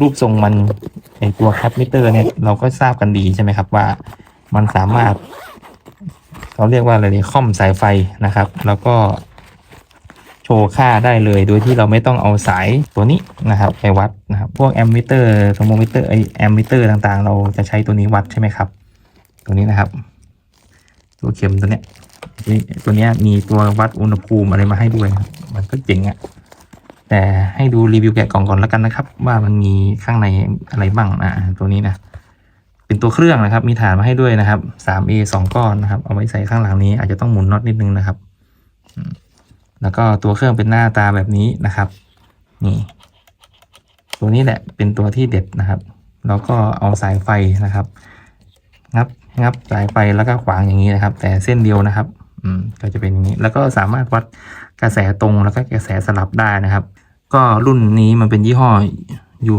รูปทรงมันในตัวแคปมิเตอร์เนี่ยเราก็ทราบกันดีใช่ไหมครับว่ามันสามารถเขาเรียกว่าอะไรดีค่อมสายไฟนะครับ แล้วก็โชว์ค่าได้เลยโดยที่เราไม่ต้องเอาสายตัวนี้นะครับไปวัดนะครับ พวกแอมมิเตอร์โทโมมิเตอร์ไอแอมมิเตอร์ต่างๆ เราจะใช้ตัวนี้วัดใช่ไหมครับ ตัวนี้นะครับ ตัวเข็มตัวเนี้ยตัวเนี้ยมีตัววัดอุณหภูมิอะไรมาให้ด้วย มันก็เจ๋งอะ แต่ให้ดูรีวิวแกะกล่องก่อนแล้วกันนะครับ ว่ามันมีข้างในอะไรบ้างอ่าตัวนี้นะเป็นตัวเครื่องนะครับ มีฐานมาให้ด้วยนะครับ 3A สองก้อนนะครับ เอาไว้ใส่ข้างหลังนี้อาจจะต้องหมุนน็อตนิดนึงนะครับ แล้วก็ตัวเครื่องเป็นหน้าตาแบบนี้นะครับ นี่ ตัวนี้แหละเป็นตัวที่เด็ดนะครับ แล้วก็เอาสายไฟนะครับ งับงับสายไฟแล้วก็ขวางอย่างนี้นะครับ แต่เส้นเดียวนะครับ อืมก็จะเป็นอย่างนี้ แล้วก็สามารถวัดกระแสตรงแล้วก็กระแสสลับได้นะครับ ก็รุ่นนี้มันเป็นยี่ห้อยู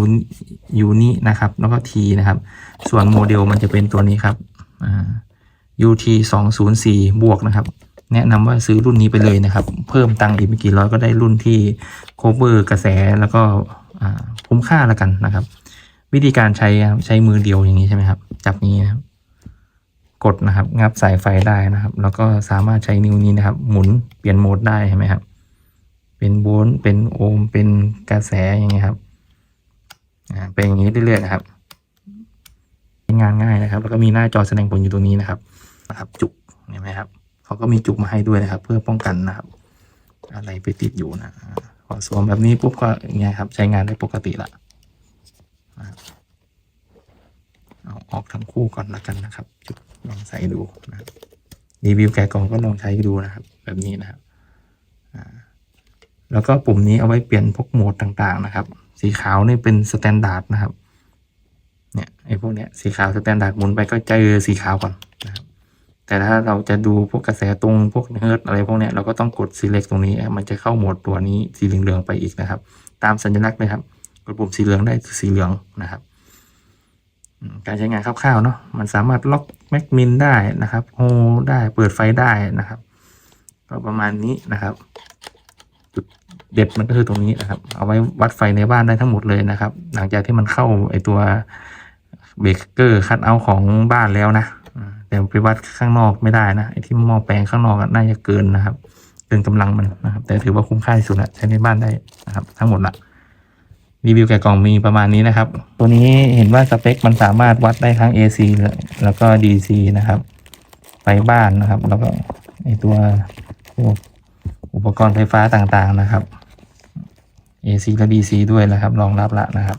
ยูนี่นะครับ แล้วก็ T นะครับ ส่วนโมเดลมันจะเป็นตัวนี้ครับอ่า UT 2 0 4บวกนะครับ แนะนำว่าซื้อรุ่นนี้ไปเลยนะครับ เพิ่มตังค์อีกไม่กี่ร้อยก็ได้รุ่นที่ cover กระแสแล้วก็อ่าคุ้มค่าแล้วกันนะครับ วิธีการใช้ครับใช้มือเดียวอย่างนี้ใช่ไหมครับ จับนี้นะครับ กดนะครับ งับสายไฟได้นะครับ แล้วก็สามารถใช้นิ้วนี้นะครับ หมุนเปลี่ยนโหมดได้ใช่ไหมครับ เป็นโวลต์เป็นโอห์มเป็นกระแสอย่างเงี้ยครับเป็นอย่างนี้เรื่อยๆนะครับใช้งานง่ายนะครับ แล้วก็มีหน้าจอแสดงผลอยู่ตรงนี้นะครับนะครับ จุกเห็นไหมครับเขาก็มีจุกมาให้ด้วยนะครับ เพื่อป้องกันนะครับ อะไรไปติดอยู่นะพอสวมแบบนี้ปุ๊บก็อย่างเงี้ยครับ ใช้งานได้ปกติละเอาออกทั้งคู่ก่อนละกันนะครับ จุดลองใส่ดูนะรีวิวแกะกล่องก็ลองใช้ดูนะครับ แบบนี้นะครับ แล้วก็ปุ่มนี้เอาไว้เปลี่ยนพวกโหมดต่างๆนะครับ สีขาวนี่เป็นสแตนดาร์ดนะครับเนี่ยไอ้พวกเนี้ยสีขาวสแตนดาร์ดหมุนไปก็เจอสีขาวก่อนนะครับแต่ถ้าเราจะดูพวกกระแสตรงพวกเฮิร์ตอะไรพวกเนี้ยเราก็ต้องกด select ตรงนี้ มันจะเข้าโหมดตัวนี้สีเหลืองๆไปอีกนะครับ ตามสัญลักษณ์เลยครับ กดปุ่มสีเหลืองได้คือสีเหลืองนะครับการใช้งานคร่าวๆเนาะมันสามารถล็อกแม็กมินได้นะครับโฮได้เปิดไฟได้นะครับ ก็ประมาณนี้นะครับ เด็ดมันก็คือตรงนี้นะครับ เอาไว้วัดไฟในบ้านได้ทั้งหมดเลยนะครับ หลังจากที่มันเข้าไอตัวเบรกเกอร์คัดเอาท์ของบ้านแล้วนะแต่ไปวัดข้างนอกไม่ได้นะไอที่หม้อแปลงข้างนอกน่าจะเกินนะครับเกินกำลังมันนะครับ แต่ถือว่าคุ้มค่าที่สุดละใช้ในบ้านได้นะครับ ทั้งหมดละรีวิวแกะกล่องมีประมาณนี้นะครับ ตัวนี้เห็นว่าสเปคมันสามารถวัดได้ทั้ง AC แล้วก็ DC นะครับไฟบ้านนะครับ แล้วก็ไอตัวอุปกรณ์ไฟฟ้าต่างๆนะครับ AC และ DC ด้วยนะครับรองรับละนะครับ